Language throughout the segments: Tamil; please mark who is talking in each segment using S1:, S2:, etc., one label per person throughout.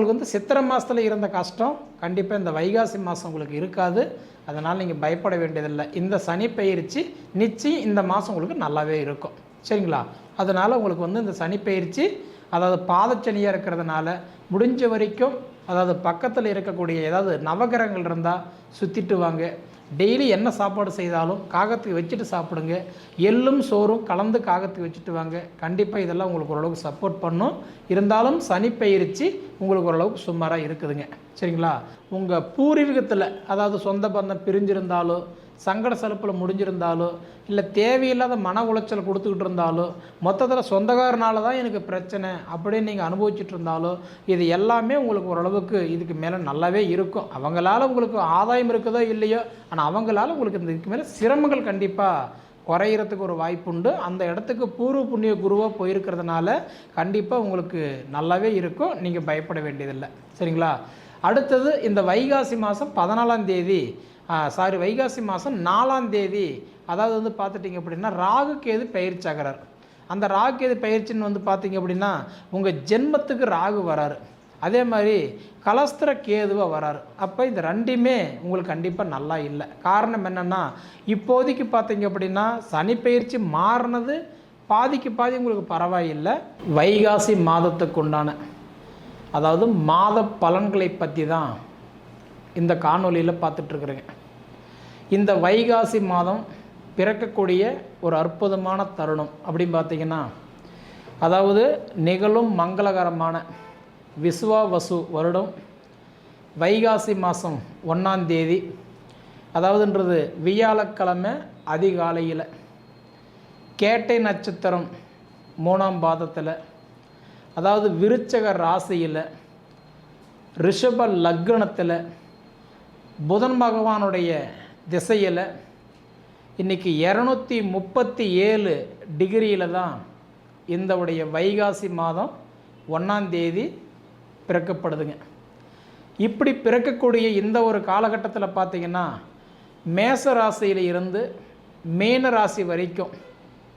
S1: உங்களுக்கு வந்து சித்திரை மாதத்தில் இருந்த கஷ்டம் கண்டிப்பாக இந்த வைகாசி மாதம் உங்களுக்கு இருக்காது. அதனால் நீங்கள் பயப்பட வேண்டியதில்லை. இந்த சனி பயிற்சி நிச்சயம் இந்த மாதம் உங்களுக்கு நல்லாவே இருக்கும். சரிங்களா? அதனால் உங்களுக்கு வந்து இந்த சனி பயிற்சி அதாவது பாதச்சனியாக இருக்கிறதுனால முடிஞ்ச வரைக்கும் அதாவது பக்கத்தில் இருக்கக்கூடிய ஏதாவது நவகிரகங்கள் இருந்தால் சுற்றிட்டு வாங்க. டெய்லி என்ன சாப்பாடு செய்தாலும் காகத்துக்கு வச்சுட்டு சாப்பிடுங்க. எள்ளும் சோறும் கலந்து காகத்துக்கு வச்சுட்டு வாங்க. கண்டிப்பாக இதெல்லாம் உங்களுக்கு ஓரளவுக்கு சப்போர்ட் பண்ணும். இருந்தாலும் சனி பயிற்சி உங்களுக்கு ஓரளவுக்கு சுமாராக இருக்குதுங்க. சரிங்களா? உங்கள் பூர்வீகத்தில் அதாவது சொந்த பந்தம் பிரிஞ்சிருந்தாலும் சங்கட சலுப்பில் முடிஞ்சிருந்தாலோ இல்லை தேவையில்லாத மன உளைச்சல் கொடுத்துக்கிட்டு இருந்தாலோ மொத்தத்தில் சொந்தக்காரனால தான் எனக்கு பிரச்சனை அப்படின்னு நீங்கள் அனுபவிச்சுட்டு இருந்தாலோ இது எல்லாமே உங்களுக்கு ஓரளவுக்கு இதுக்கு மேலே நல்லாவே இருக்கும். அவங்களால உங்களுக்கு ஆதாயம் இருக்குதோ இல்லையோ ஆனால் அவங்களால உங்களுக்கு இந்த இதுக்கு மேலே சிரமங்கள் கண்டிப்பாக குறையிறதுக்கு ஒரு வாய்ப்புண்டு. அந்த இடத்துக்கு பூர்வ புண்ணிய குருவாக போயிருக்கிறதுனால கண்டிப்பாக உங்களுக்கு நல்லாவே இருக்கும். நீங்கள் பயப்பட வேண்டியதில்லை. சரிங்களா? அடுத்தது இந்த வைகாசி மாதம் பதினாலாம் தேதி சாரி வைகாசி மாதம் நாலாம் தேதி. அதாவது வந்து பார்த்துட்டிங்க அப்படின்னா ராகு கேது பயிற்சகரர் அந்த ராகு கேது பயிற்சின்னு வந்து பார்த்தீங்க அப்படின்னா உங்கள் ஜென்மத்துக்கு ராகு வராரு. அதே மாதிரி கலஸ்திர கேதுவாக வராரு. அப்போ இந்த ரெண்டுமே உங்களுக்கு கண்டிப்பாக நல்லா இல்லை. காரணம் என்னென்னா இப்போதைக்கு பார்த்தீங்க அப்படின்னா சனி பயிற்சி மாறினது பாதிக்கு பாதி உங்களுக்கு பரவாயில்லை. வைகாசி மாதத்துக்கு உண்டான அதாவது மாத பலன்களை பற்றி தான் இந்த காணொலியில் பார்த்துட்ருக்குறேங்க இந்த வைகாசி மாதம் பிறக்கக்கூடிய ஒரு அற்புதமான தருணம் அப்படின்னு பார்த்தீங்கன்னா அதாவது நிகழும் மங்களகரமான விசுவாவசு வருடம் வைகாசி மாதம் ஒன்றாம் தேதி அதாவதுன்றது வியாழக்கிழமை அதிகாலையில். கேட்டை நட்சத்திரம் மூணாம் பாதத்தில் அதாவது விருச்சக ராசியில் ரிஷப லக்னத்தில் புதன் பகவானுடைய திசையில் இன்றைக்கி இரநூத்தி முப்பத்தி ஏழு டிகிரியில் தான் இந்த உடைய வைகாசி மாதம் ஒன்றாந்தேதி பிறக்கப்படுதுங்க. இப்படி பிறக்கக்கூடிய இந்த ஒரு காலகட்டத்தில் பார்த்திங்கன்னா மேச ராசியில் இருந்து மீன ராசி வரைக்கும்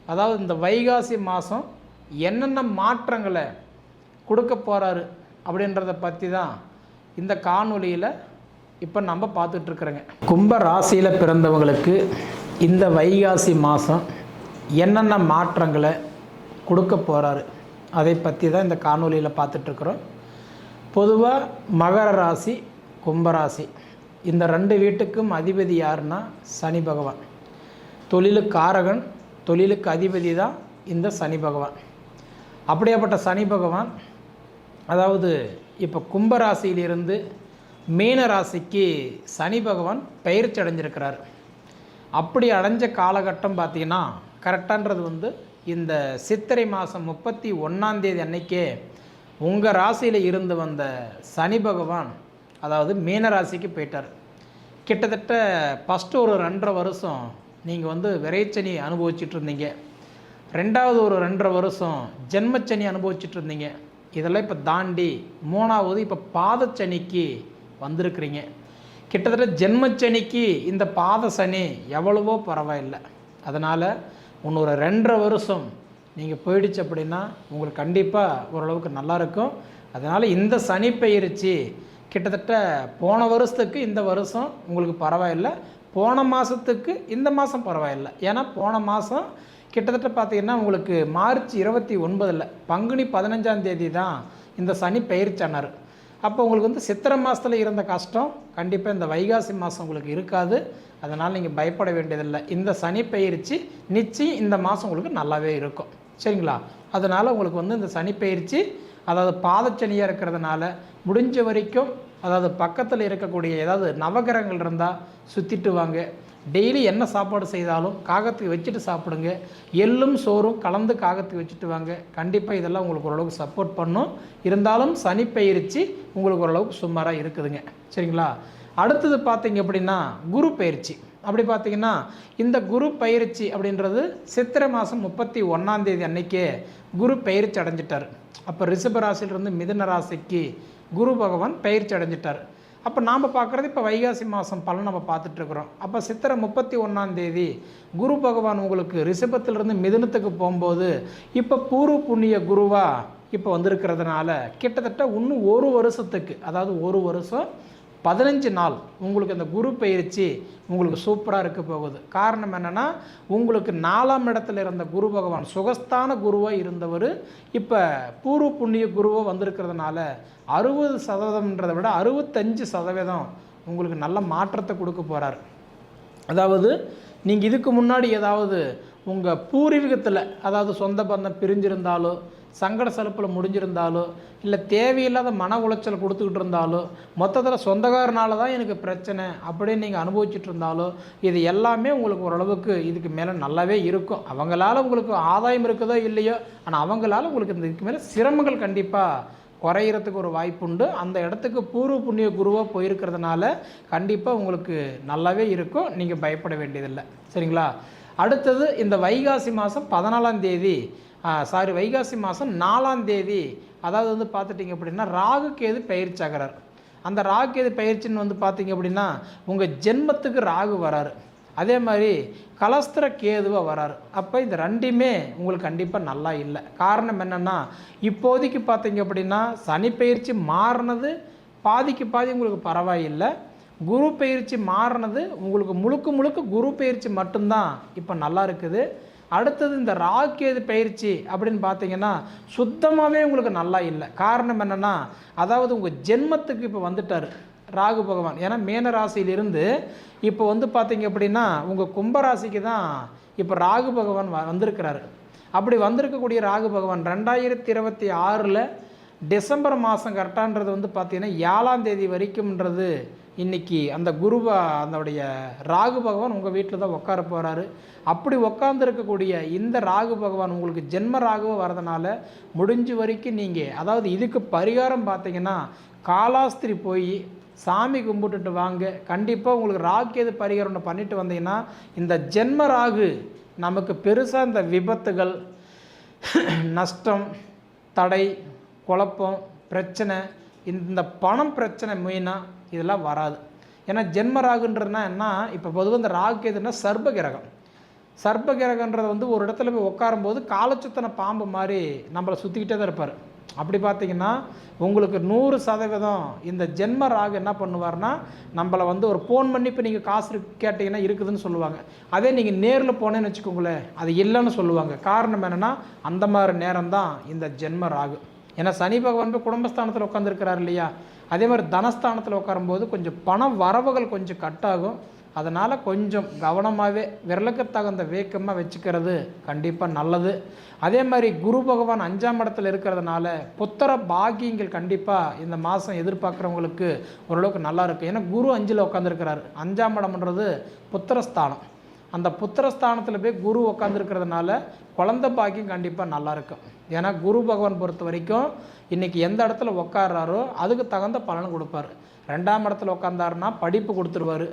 S1: அதாவது இந்த வைகாசி மாதம் என்னென்ன மாற்றங்களை கொடுக்க போகிறாரு அப்படின்றத பற்றி தான் இந்த காணொலியில் இப்போ நம்ம பார்த்துட்ருக்குறோங்க கும்ப ராசியில் பிறந்தவங்களுக்கு இந்த வைகாசி மாதம் என்னென்ன மாற்றங்களை கொடுக்க போகிறாரு அதை பற்றி தான் இந்த காணொலியில் பார்த்துட்ருக்குறோம் பொதுவாக மகர ராசி கும்பராசி இந்த ரெண்டு வீட்டுக்கும் அதிபதி யாருன்னா சனி பகவான். தொழிலுக்கு காரகன் தொழிலுக்கு அதிபதி தான் இந்த சனி பகவான். அப்படியாப்பட்ட சனி பகவான் அதாவது இப்போ கும்பராசியிலிருந்து மீன ராசிக்கு சனி பகவான் பயிற்சி அடைஞ்சிருக்கிறார். அப்படி அடைஞ்ச காலகட்டம் பார்த்தீங்கன்னா கரெக்டான்றது வந்து இந்த சித்திரை மாதம் முப்பத்தி ஒன்றாந்தேதி அன்னைக்கே உங்கள் ராசியில் இருந்து வந்த சனி பகவான் அதாவது மீன ராசிக்கு போயிட்டார். கிட்டத்தட்ட ஃபஸ்ட்டு ஒரு ரெண்டரை வருஷம் நீங்கள் வந்து விரைச்சனி அனுபவிச்சுட்டு இருந்தீங்க. ரெண்டாவது ஒரு ரெண்டரை வருஷம் ஜென்மச்சனி அனுபவிச்சுட்டு இருந்தீங்க இதெல்லாம் இப்போ தாண்டி மூணாவது இப்போ பாதச்சனிக்கு வந்திருக்கிறீங்க. கிட்டத்தட்ட ஜென்மச்சனிக்கு இந்த பாத சனி எவ்வளவோ பரவாயில்லை. அதனால் இன்னொரு ரெண்டரை வருஷம் நீங்கள் போயிடுச்சு அப்படின்னா உங்களுக்கு கண்டிப்பாக ஓரளவுக்கு நல்லா இருக்கும். அதனால் இந்த சனி பயிற்சி கிட்டத்தட்ட போன வருஷத்துக்கு இந்த வருஷம் உங்களுக்கு பரவாயில்லை. போன மாதத்துக்கு இந்த மாதம் பரவாயில்லை. ஏன்னா போன மாதம் கிட்டத்தட்ட பார்த்தீங்கன்னா உங்களுக்கு மார்ச் இருபத்தி ஒன்பதில் பங்குனி பதினஞ்சாம் தேதி தான் இந்த சனி பயிற்சியானார் அப்போ உங்களுக்கு வந்து சித்திரை மாதத்தில் இருந்த கஷ்டம் கண்டிப்பாக இந்த வைகாசி மாதம் உங்களுக்கு இருக்காது. அதனால் நீங்கள் பயப்பட வேண்டியதில்லை. இந்த சனி பயிற்சி நிச்சயம் இந்த மாதம் உங்களுக்கு நல்லாவே இருக்கும். சரிங்களா? அதனால் உங்களுக்கு வந்து இந்த சனி பயிற்சி அதாவது பாதச்சனியாக இருக்கிறதுனால முடிஞ்ச வரைக்கும் அதாவது பக்கத்தில் இருக்கக்கூடிய ஏதாவது நவகிரகங்கள் இருந்தால் சுற்றிட்டு வாங்க. டெய்லி என்ன சாப்பாடு செய்தாலும் காகத்துக்கு வச்சுட்டு சாப்பிடுங்க. எள்ளும் சோறும் கலந்து காகத்துக்கு வச்சுட்டு வாங்க. கண்டிப்பாக இதெல்லாம் உங்களுக்கு ஓரளவுக்கு சப்போர்ட் பண்ணும். இருந்தாலும் சனி பயிற்சி உங்களுக்கு ஓரளவுக்கு சுமாராக இருக்குதுங்க. சரிங்களா? அடுத்தது பார்த்தீங்க அப்படின்னா குரு பயிற்சி. அப்படி பார்த்தீங்கன்னா இந்த குரு பயிற்சி அப்படின்றது சித்திரை மாதம் முப்பத்தி ஒன்றாந்தேதி அன்னைக்கே குரு பயிற்சி அடைஞ்சிட்டார். அப்போ ரிஷப ராசியிலிருந்து மிதுன ராசிக்கு குரு பகவான் பயிற்சி அடைஞ்சிட்டார். அப்போ நாம் பார்க்குறது இப்போ வைகாசி மாதம் பலன் நம்ம பார்த்துட்ருக்குறோம். அப்போ சித்திரை முப்பத்தி ஒன்றாந்தேதி குரு பகவான் உங்களுக்கு ரிஷபத்திலிருந்து மிதுனத்துக்கு போகும்போது இப்போ பூர்வ புண்ணிய குருவாக இப்போ வந்திருக்கிறதுனால கிட்டத்தட்ட இன்னும் ஒரு வருஷத்துக்கு அதாவது ஒரு வருஷம் பதினஞ்சு நாள் உங்களுக்கு இந்த குரு பயிற்சி உங்களுக்கு சூப்பராக இருக்க போகுது. காரணம் என்னென்னா உங்களுக்கு நாலாம் இடத்துல இருந்த குரு பகவான் சுகஸ்தான குருவாக இருந்தவர் இப்போ பூர்வ புண்ணிய குருவாக வந்திருக்கிறதுனால அறுபது சதவீதம்ன்றதை விட அறுபத்தஞ்சு சதவீதம் உங்களுக்கு நல்ல மாற்றத்தை கொடுக்க போகிறார் அதாவது நீங்கள் இதுக்கு முன்னாடி ஏதாவது உங்கள் பூர்வீகத்தில் அதாவது சொந்த பந்தம் பிரிஞ்சிருந்தாலோ சங்கட சலுப்பில் முடிஞ்சிருந்தாலோ இல்லை தேவையில்லாத மன உளைச்சல் கொடுத்துக்கிட்டு இருந்தாலோ மொத்தத்தில் சொந்தக்காரனால தான் எனக்கு பிரச்சனை அப்படின்னு நீங்கள் அனுபவிச்சுட்டு இருந்தாலோ இது எல்லாமே உங்களுக்கு ஓரளவுக்கு இதுக்கு மேலே நல்லாவே இருக்கும். அவங்களால உங்களுக்கு ஆதாயம் இருக்குதோ இல்லையோ ஆனால் அவங்களால உங்களுக்கு இந்த இதுக்கு மேலே சிரமங்கள் கண்டிப்பாக குறையிறதுக்கு ஒரு வாய்ப்புண்டு அந்த இடத்துக்கு பூர்வ புண்ணிய குருவாக போயிருக்கிறதுனால கண்டிப்பாக உங்களுக்கு நல்லாவே இருக்கும். நீங்கள் பயப்பட வேண்டியதில்லை. சரிங்களா? அடுத்தது இந்த வைகாசி மாதம் பதினாலாம் தேதி சாரி வைகாசி மாதம் நாலாம் தேதி. அதாவது வந்து பார்த்துட்டிங்க அப்படின்னா ராகு கேது பயிற்சியாகிறார் அந்த ராகு கேது பயிற்சின்னு வந்து பார்த்தீங்க அப்படின்னா உங்கள் ஜென்மத்துக்கு ராகு வராரு. அதே மாதிரி கலஸ்திர கேதுவாக வராரு. அப்போ இந்த ரெண்டுமே உங்களுக்கு கண்டிப்பாக நல்லா இல்லை. காரணம் என்னென்னா இப்போதைக்கு பார்த்தீங்க அப்படின்னா சனி பயிற்சி மாறினது பாதிக்கு பாதி உங்களுக்கு பரவாயில்லை. குரு பயிற்சி மாறினது உங்களுக்கு முழுக்க முழுக்க குரு பயிற்சி மட்டும்தான். இப்போ நல்லா இருக்குது. அடுத்தது இந்த ராக்கேது பயிற்சி அப்படின்னு பார்த்தீங்கன்னா சுத்தமாகவே உங்களுக்கு நல்லா இல்லை. காரணம் என்னென்னா அதாவது உங்கள் ஜென்மத்துக்கு இப்போ வந்துட்டார் ராகு பகவான். ஏன்னா மேன ராசியிலிருந்து இப்போ வந்து பார்த்தீங்க அப்படின்னா உங்கள் கும்பராசிக்கு தான் இப்போ ராகு பகவான் வ வந்திருக்கிறாரு. அப்படி வந்திருக்கக்கூடிய ராகு பகவான் ரெண்டாயிரத்தி இருபத்தி ஆறில் டிசம்பர் மாதம் கரெக்டான்றது வந்து பார்த்திங்கன்னா ஏழாம் தேதி வரைக்கும்ன்றது இன்னைக்கு அந்த குருவா அதனுடைய ராகு பகவான் உங்கள் வீட்டில் தான் உட்கார போகிறாரு அப்படி உட்காந்துருக்கக்கூடிய இந்த ராகு பகவான் உங்களுக்கு ஜென்ம ராகுவை வரதுனால முடிஞ்ச வரைக்கும் நீங்கள் அதாவது இதுக்கு பரிகாரம் பார்த்தீங்கன்னா காலாஸ்திரி போய் சாமி கும்பிட்டுட்டு வாங்க. கண்டிப்பாக உங்களுக்கு ராகு எது பரிகாரம் ஒன்று பண்ணிட்டு வந்தீங்கன்னா இந்த ஜென்ம ராகு நமக்கு பெருசாக இந்த விபத்துகள் நஷ்டம் தடை குழப்பம் பிரச்சனை இந்த பணம் பிரச்சனை மெயினாக இதெல்லாம் வராது. ஏன்னா ஜென்ம ராகுன்றதுனா என்ன? இப்போ பொதுவாக இந்த ராகு எதுனா சர்ப கிரகம் சர்ப கிரகன்றது வந்து ஒரு இடத்துல போய் உட்காரும்போது காலச்சுத்தன பாம்பு மாதிரி நம்மளை சுற்றிக்கிட்டே தான் இருப்பார். அப்படி பார்த்தீங்கன்னா உங்களுக்கு நூறு சதவீதம் இந்த ஜென்ம ராகு என்ன பண்ணுவார்னா நம்மளை வந்து ஒரு ஃபோன் பண்ணி இப்போ நீங்கள் காசு கேட்டிங்கன்னா இருக்குதுன்னு சொல்லுவாங்க. அதே நீங்கள் நேரில் போனேன்னு வச்சுக்கோங்களேன் அது இல்லைன்னு சொல்லுவாங்க. காரணம் என்னென்னா அந்த மாதிரி நேரம் தான் இந்த ஜென்ம ராகு ஏன்னா சனி பகவான் போய் குடும்பஸ்தானத்தில் உட்காந்துருக்கிறார் இல்லையா? அதே மாதிரி தனஸ்தானத்தில் உட்காரும்போது கொஞ்சம் பணம் வரவுகள் கொஞ்சம் கட் ஆகும். அதனால் கொஞ்சம் கவனமாகவே விரலுக்கு தகுந்த வேக்கமாக வச்சுக்கிறது கண்டிப்பாக நல்லது. அதே மாதிரி குரு பகவான் அஞ்சாம் இடத்துல இருக்கிறதுனால புத்திர பாக்கியங்கள் கண்டிப்பாக இந்த மாதம் எதிர்பார்க்குறவங்களுக்கு ஓரளவுக்கு நல்லா இருக்கும். ஏன்னா குரு அஞ்சில் உட்காந்துருக்கிறாரு அஞ்சாம் இடம்ன்றது புத்திரஸ்தானம். அந்த புத்திரஸ்தானத்தில் போய் குரு உட்காந்துருக்கிறதுனால குழந்த பாக்கியம் கண்டிப்பாக நல்லா இருக்கும். ஏன்னா குரு பகவான் பொறுத்த வரைக்கும் இன்றைக்கி எந்த இடத்துல உட்கார்றாரோ அதுக்கு தகுந்த பலன் கொடுப்பாரு. ரெண்டாம் இடத்துல உட்காந்தாருன்னா படிப்பு கொடுத்துருவாரு.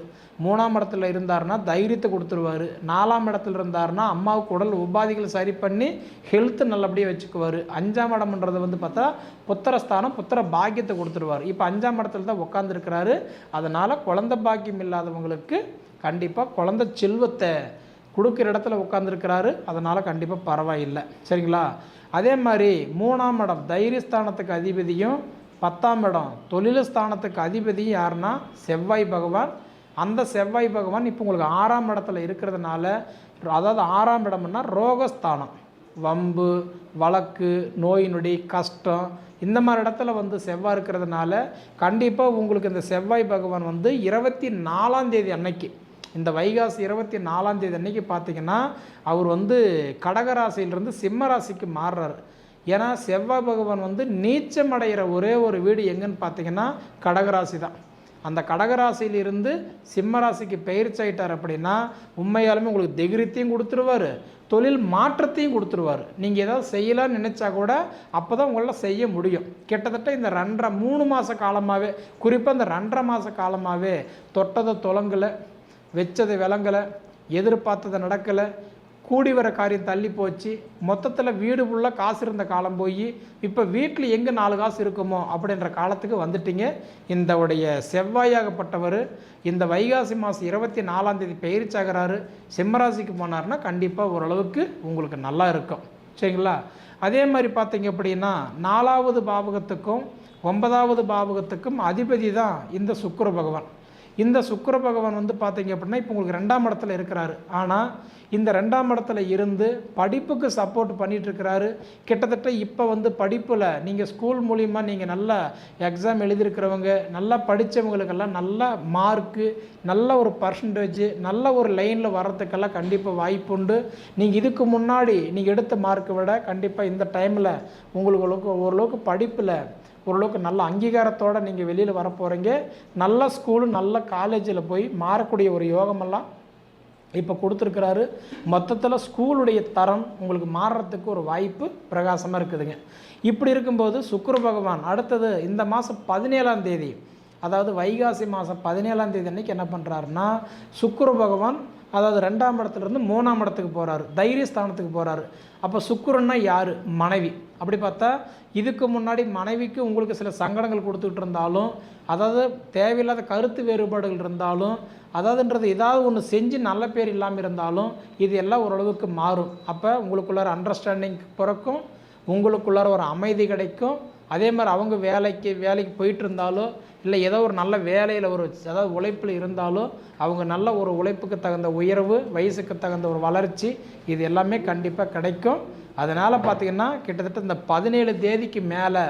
S1: மூணாம் இடத்துல இருந்தாருன்னா தைரியத்தை கொடுத்துருவாரு. நாலாம் இடத்துல இருந்தாருன்னா அம்மாவுக்கு உடல் உபாதிகளை சரி பண்ணி ஹெல்த்து நல்லபடியாக வச்சுக்குவார். அஞ்சாம் இடம்ன்றது வந்து பார்த்தா புத்திரஸ்தானம் புத்திர பாக்கியத்தை கொடுத்துருவார். இப்போ அஞ்சாம் இடத்துல தான் உட்காந்துருக்கிறாரு அதனால் குழந்த பாக்கியம் இல்லாதவங்களுக்கு கண்டிப்பாக குழந்த செல்வத்தை கொடுக்குற இடத்துல உட்காந்துருக்கிறாரு அதனால் கண்டிப்பாக பரவாயில்லை. சரிங்களா? அதே மாதிரி மூணாம் இடம் தைரியஸ்தானத்துக்கு அதிபதியும் பத்தாம் இடம் தொழில் ஸ்தானத்துக்கு அதிபதியும் யாருன்னா செவ்வாய் பகவான். அந்த செவ்வாய் பகவான் இப்போ உங்களுக்கு ஆறாம் இடத்துல இருக்கிறதுனால அதாவது ஆறாம் இடம்னா ரோகஸ்தானம். வம்பு வழக்கு நோய் நொடி கஷ்டம் இந்த மாதிரி இடத்துல வந்து செவ்வாய் இருக்கிறதுனால கண்டிப்பாக உங்களுக்கு இந்த செவ்வாய் பகவான் வந்து இருபத்தி நாலாம் தேதி அன்னைக்கு இந்த வைகாசி இருபத்தி நாலாம் தேதி அன்னைக்கு பார்த்தீங்கன்னா அவர் வந்து கடகராசியிலிருந்து சிம்ம ராசிக்கு மாறுறாரு. ஏன்னா செவ்வாய் பகவான் வந்து நீச்சம் அடைகிற ஒரே ஒரு வீடு எங்கன்னு பார்த்தீங்கன்னா கடகராசி தான். அந்த கடகராசியிலிருந்து சிம்மராசிக்கு பயிற்சி ஆகிட்டார் அப்படின்னா உண்மையாலுமே உங்களுக்கு திகிரித்தையும் கொடுத்துருவார் தொழில் மாற்றத்தையும் கொடுத்துருவார். நீங்கள் ஏதாவது செய்யலாம்னு நினச்சா கூட அப்போ தான் உங்களால் செய்ய முடியும். கிட்டத்தட்ட இந்த ரெண்டரை மூணு மாத காலமாகவே குறிப்பாக இந்த ரெண்டரை மாத காலமாகவே தொட்டதை தொலங்கலை வச்சதை விளங்கலை எதிர்பார்த்ததை நடக்கலை கூடி வர காரியம் தள்ளி போச்சு மொத்தத்தில் வீடு ஃபுல்லாக காசு இருந்த காலம் போய் இப்போ வீட்டில் எங்கே நாலு காசு இருக்குமோ அப்படின்ற காலத்துக்கு வந்துட்டீங்க. இந்த உடைய செவ்வாயாகப்பட்டவர் இந்த வைகாசி மாதம் இருபத்தி நாலாந்தேதி பயிற்சாகிறாரு பயிற்சியாகிறாரு சிம்மராசிக்கு போனார்னா கண்டிப்பாக ஓரளவுக்கு உங்களுக்கு நல்லா இருக்கும். சரிங்களா? அதே மாதிரி பார்த்தீங்க அப்படின்னா நாலாவது பாவகத்துக்கும் ஒன்பதாவது பாவகத்துக்கும் அதிபதி தான் இந்த சுக்கர பகவான். இந்த சுக்கர பகவான் வந்து பார்த்தீங்க அப்படின்னா இப்போ உங்களுக்கு ரெண்டாம் இடத்துல இருக்கிறாரு. ஆனால் இந்த ரெண்டாம் இடத்துல இருந்து படிப்புக்கு சப்போர்ட் பண்ணிகிட்ருக்கிறாரு கிட்டத்தட்ட இப்போ வந்து படிப்பில் நீங்கள் ஸ்கூல் மூலிமா நீங்கள் நல்லா எக்ஸாம் எழுதியிருக்கிறவங்க நல்லா படித்தவங்களுக்கெல்லாம் நல்ல மார்க்கு நல்ல ஒரு பர்சன்டேஜ் நல்ல ஒரு லைனில் வர்றதுக்கெல்லாம் கண்டிப்பாக வாய்ப்புண்டு நீங்கள் இதுக்கு முன்னாடி நீங்கள் எடுத்த மார்க்கை விட கண்டிப்பாக இந்த டைமில் உங்களுக்கு ஓரளவுக்கு படிப்பில் ஓரளவுக்கு நல்ல அங்கீகாரத்தோடு நீங்கள் வெளியில் வர போகிறீங்க நல்ல ஸ்கூலு நல்ல காலேஜில் போய் மாறக்கூடிய ஒரு யோகமெல்லாம் இப்போ கொடுத்துருக்கிறாரு. மொத்தத்தில் ஸ்கூலுடைய தரம் உங்களுக்கு மாறுறதுக்கு ஒரு வாய்ப்பு பிரகாசமாக இருக்குதுங்க. இப்படி இருக்கும்போது சுக்கர பகவான் அடுத்தது இந்த மாதம் பதினேழாம் தேதி அதாவது வைகாசி மாதம் பதினேழாம் தேதி அன்னைக்கு என்ன பண்ணுறாருன்னா சுக்கர பகவான் அதாவது ரெண்டாம் இடத்துலேருந்து மூணாம் இடத்துக்கு போகிறாரு தைரிய ஸ்தானத்துக்கு போகிறாரு அப்போ சுக்குரன்னா யார்? மனைவி. அப்படி பார்த்தா இதுக்கு முன்னாடி மனைவிக்கு உங்களுக்கு சில சங்கடங்கள் கொடுத்துக்கிட்டு இருந்தாலும் அதாவது தேவையில்லாத கருத்து வேறுபாடுகள் இருந்தாலும் அதாவதுன்றது ஏதாவது ஒன்று செஞ்சு நல்ல பேர் இல்லாமல் இருந்தாலும் இது எல்லாம் ஓரளவுக்கு மாறும். அப்போ உங்களுக்குள்ளார அண்டர்ஸ்டாண்டிங் பிறக்கும். உங்களுக்குள்ளார ஒரு அமைதி கிடைக்கும். அதே மாதிரி அவங்க வேலைக்கு வேலைக்கு போயிட்டு இருந்தாலும் இல்லை ஏதோ ஒரு நல்ல வேலையில் ஒரு அதாவது உழைப்பில் இருந்தாலும் அவங்க நல்ல ஒரு உழைப்புக்கு தகுந்த உயர்வு வயசுக்கு தகுந்த ஒரு வளர்ச்சி இது எல்லாமே கண்டிப்பாக கிடைக்கும். அதனால் பார்த்தீங்கன்னா கிட்டத்தட்ட இந்த பதினேழு தேதிக்கு மேலே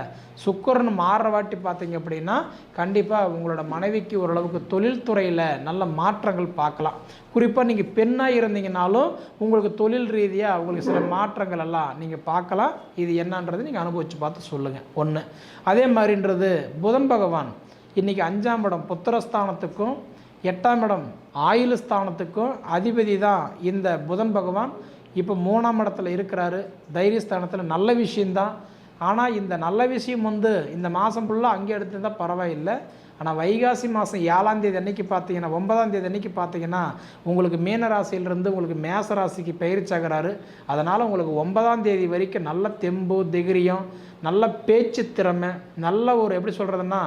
S1: சுக்கரன் மாறுற வாட்டி பார்த்தீங்க அப்படின்னா கண்டிப்பாக உங்களோட மனைவிக்கு ஓரளவுக்கு தொழில்துறையில் நல்ல மாற்றங்கள் பார்க்கலாம். குறிப்பாக நீங்கள் பெண்ணாக இருந்தீங்கனாலும் உங்களுக்கு தொழில் ரீதியாக உங்களுக்கு சில மாற்றங்கள் எல்லாம் நீங்கள் பார்க்கலாம். இது என்னன்றது நீங்கள் அனுபவித்து பார்த்து சொல்லுங்கள் ஒன்று அதே மாதிரின்றது புதன் பகவான். இன்றைக்கி அஞ்சாம் இடம் புத்திரஸ்தானத்துக்கும் எட்டாம் இடம் ஆயுள் ஸ்தானத்துக்கும் அதிபதி தான் இந்த புதன் பகவான். இப்போ மூணாம் இடத்துல இருக்கிறாரு. தைரியஸ்தானத்தில் நல்ல விஷயந்தான் ஆனால் இந்த நல்ல விஷயம் வந்து இந்த மாதம் ஃபுல்லாக அங்கே எடுத்திருந்தால் பரவாயில்லை. ஆனால் வைகாசி மாதம் ஏழாம் தேதி அன்னைக்கு பார்த்தீங்கன்னா ஒன்பதாம் தேதி அன்னைக்கு பார்த்தீங்கன்னா உங்களுக்கு மீன ராசியிலிருந்து உங்களுக்கு மேச ராசிக்கு பயிற்சாகிறாரு அதனால் உங்களுக்கு ஒன்பதாம் தேதி வரைக்கும் நல்ல தெம்பு திகிரியம் நல்ல பேச்சு திறமை நல்ல ஒரு எப்படி சொல்கிறதுன்னா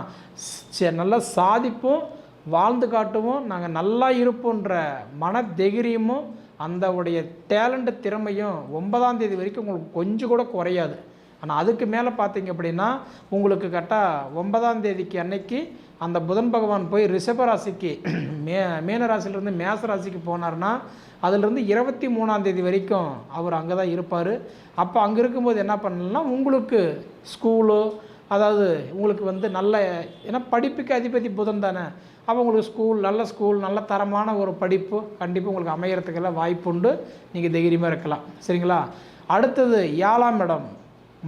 S1: நல்ல சாதிப்பும் வாழ்ந்து காட்டுவோம் நாங்கள் நல்லா இருப்போன்ற மன தைரியமும் அந்த உடைய டேலண்ட் திறமையும் ஒன்பதாம் தேதி வரைக்கும் உங்களுக்கு கொஞ்சம் கூட குறையாது. ஆனால் அதுக்கு மேலே பார்த்தீங்க அப்படின்னா உங்களுக்கு கரெக்டாக ஒன்பதாம் தேதிக்கு அன்னைக்கு அந்த புதன் பகவான் போய் ரிஷப ராசிக்கு மே மீன ராசியிலேருந்து மேச ராசிக்கு போனார்னா அதிலிருந்து இருபத்தி மூணாம் தேதி வரைக்கும் அவர் அங்கே தான் இருப்பார். அப்போ அங்கே இருக்கும்போது என்ன பண்ணலாம் உங்களுக்கு ஸ்கூலோ அதாவது உங்களுக்கு வந்து நல்ல ஏன்னா படிப்புக்கு அதிபதி புதன் தானே. அப்போ உங்களுக்கு ஸ்கூல் நல்ல ஸ்கூல் நல்ல தரமான ஒரு படிப்பு கண்டிப்பாக உங்களுக்கு அமையறதுக்கெல்லாம் வாய்ப்பு உண்டு. நீங்கள் தைரியமாக இருக்கலாம். சரிங்களா? அடுத்தது ஏழாம் இடம்.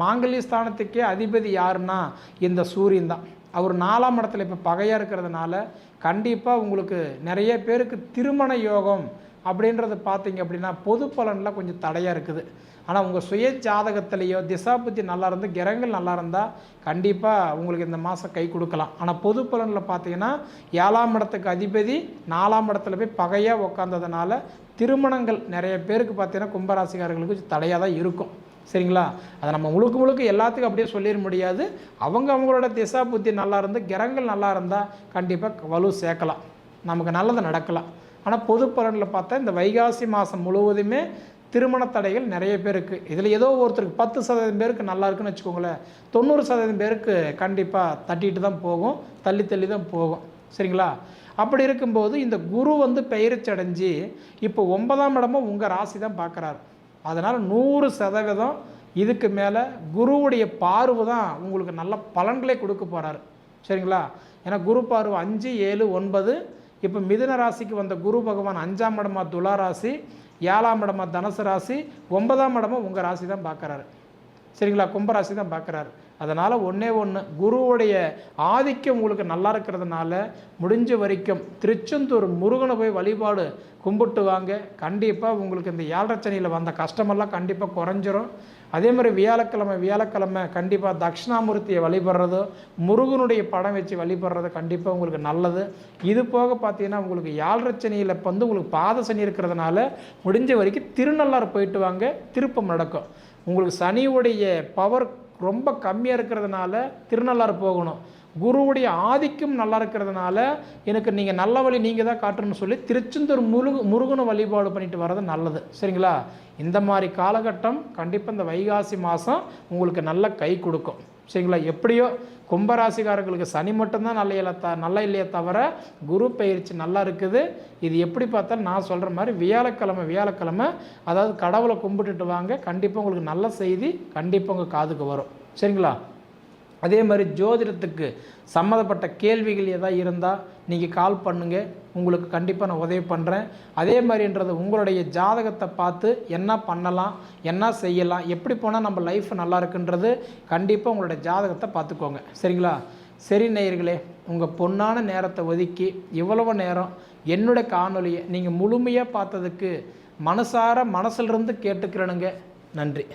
S1: மாங்கல்ய ஸ்தானத்துக்கே அதிபதி யாருன்னா இந்த சூரியன் தான். அவர் நாலாம் இடத்துல இப்போ பகையாக இருக்கிறதுனால கண்டிப்பாக உங்களுக்கு நிறைய பேருக்கு திருமண யோகம் அப்படின்றத பார்த்தீங்க அப்படின்னா பொது பலனில் கொஞ்சம் தடையாக இருக்குது. ஆனால் உங்கள் சுய ஜாதகத்திலேயோ திசாபுத்தி நல்லா இருந்து கிரகங்கள் நல்லா இருந்தால் கண்டிப்பாக உங்களுக்கு இந்த மாதம் கை கொடுக்கலாம். ஆனால் பொது பலனில் பார்த்தீங்கன்னா ஏழாம் இடத்துக்கு அதிபதி நாலாம் இடத்துல போய் பகையாக உக்காந்ததுனால திருமணங்கள் நிறைய பேருக்கு பார்த்தீங்கன்னா கும்பராசிக்காரர்களுக்கு தடையாக தான் இருக்கும். சரிங்களா? அதை நம்ம முழுக்க முழுக்க எல்லாத்துக்கும் அப்படியே சொல்லிட முடியாது. அவங்க அவங்களோட திசா புத்தி நல்லா இருந்து கிரகங்கள் நல்லா இருந்தால் கண்டிப்பாக வலு சேர்க்கலாம். நமக்கு நல்லது நடக்கலாம் ஆனால் பொது பலனில் பார்த்தா இந்த வைகாசி மாதம் முழுவதுமே திருமண தடைகள் நிறைய பேருக்கு. இதில் ஏதோ ஒருத்தருக்கு பத்து சதவீதம் பேருக்கு நல்லா இருக்குன்னு வச்சுக்கோங்களேன். தொண்ணூறு சதவீதம் பேருக்கு கண்டிப்பாக தட்டிட்டு தான் போகும் தள்ளி தள்ளி தான் போகும். சரிங்களா? அப்படி இருக்கும்போது இந்த குரு வந்து பெயரிச்சடைஞ்சு இப்போ ஒன்பதாம் இடமும் உங்கள் ராசி தான் பார்க்குறாரு. அதனால் நூறு சதவீதம் இதுக்கு மேலே குருவுடைய பார்வை தான் உங்களுக்கு நல்ல பலன்களை கொடுக்க போகிறாரு சரிங்களா? ஏன்னா குரு பார்வை அஞ்சு ஏழு ஒன்பது. இப்போ மிதுன ராசிக்கு வந்த குரு பகவான் அஞ்சாம் இடமா துலா ராசி ஏழாம் இடமா தனுசு ராசி ஒன்பதாம் இடமா உங்கள் ராசி தான் பார்க்குறாரு. சரிங்களா? கும்பராசி தான் பார்க்குறாரு. அதனால் ஒன்றே ஒன்று குருவுடைய ஆதிக்கம் உங்களுக்கு நல்லா இருக்கிறதுனால முடிஞ்ச வரைக்கும் திருச்செந்தூர் முருகனை போய் வழிபாடு கும்பிட்டு வாங்க. கண்டிப்பாக உங்களுக்கு இந்த ஏழரச்சனையில் வந்த கஷ்டமெல்லாம் கண்டிப்பாக குறைஞ்சிரும். அதே மாதிரி வியாழக்கிழமை வியாழக்கிழமை கண்டிப்பாக தட்சிணாமூர்த்தியை வழிபடுறதோ முருகனுடைய படம் வச்சு வழிபடுறது கண்டிப்பாக உங்களுக்கு நல்லது. இது போக பார்த்தீங்கன்னா உங்களுக்கு யாழ்ரச்சனையில் இப்போ வந்து உங்களுக்கு பாத சனி இருக்கிறதுனால முடிஞ்ச வரைக்கும் திருநள்ளாறு போயிட்டு வாங்க. திருப்பம் நடக்கும். உங்களுக்கு சனியுடைய பவர் ரொம்ப கம்மியாக இருக்கிறதுனால திருநள்ளாறு போகணும். குருவுடைய ஆதிக்கம் நல்லா இருக்கிறதுனால எனக்கு நீங்கள் நல்ல வழி நீங்கள் தான் காட்டணும்னு சொல்லி திருச்செந்தூர் முருகு முருகனை வழிபாடு பண்ணிட்டு வர்றது நல்லது. சரிங்களா? இந்த மாதிரி காலகட்டம் கண்டிப்பாக இந்த வைகாசி மாதம் உங்களுக்கு நல்ல கை கொடுக்கும். சரிங்களா? எப்படியோ கும்பராசிக்காரர்களுக்கு சனி மட்டும்தான் நல்ல இல்லை த நல்ல இல்லையே தவிர குரு பயிற்சி நல்லா இருக்குது. இது எப்படி பார்த்தாலும் நான் சொல்கிற மாதிரி வியாழக்கிழமை வியாழக்கிழமை அதாவது கடவுளை கும்பிட்டுட்டு வாங்க. கண்டிப்பாக உங்களுக்கு நல்ல செய்தி கண்டிப்பாக உங்கள் காதுக்கு வரும். சரிங்களா? அதே மாதிரி ஜோதிடத்துக்கு சம்மந்தப்பட்ட கேள்விகள் எதாவது இருந்தால் நீங்கள் கால் பண்ணுங்கள் உங்களுக்கு கண்டிப்பாக நான் உதவி பண்ணுறேன் அதே மாதிரின்றது உங்களுடைய ஜாதகத்தை பார்த்து என்ன பண்ணலாம் என்ன செய்யலாம் எப்படி போனால் நம்ம லைஃப் நல்லா இருக்குன்றது கண்டிப்பாக உங்களுடைய ஜாதகத்தை பார்த்துக்கோங்க. சரிங்களா? சரி நேயர்களே உங்கள் பொன்னான நேரத்தை ஒதுக்கி இவ்வளவு நேரம் என்னுடைய காணொலியை நீங்கள் முழுமையாக பார்த்ததுக்கு மனசார மனசிலிருந்து கேட்டுக்கிறேனுங்க. நன்றி.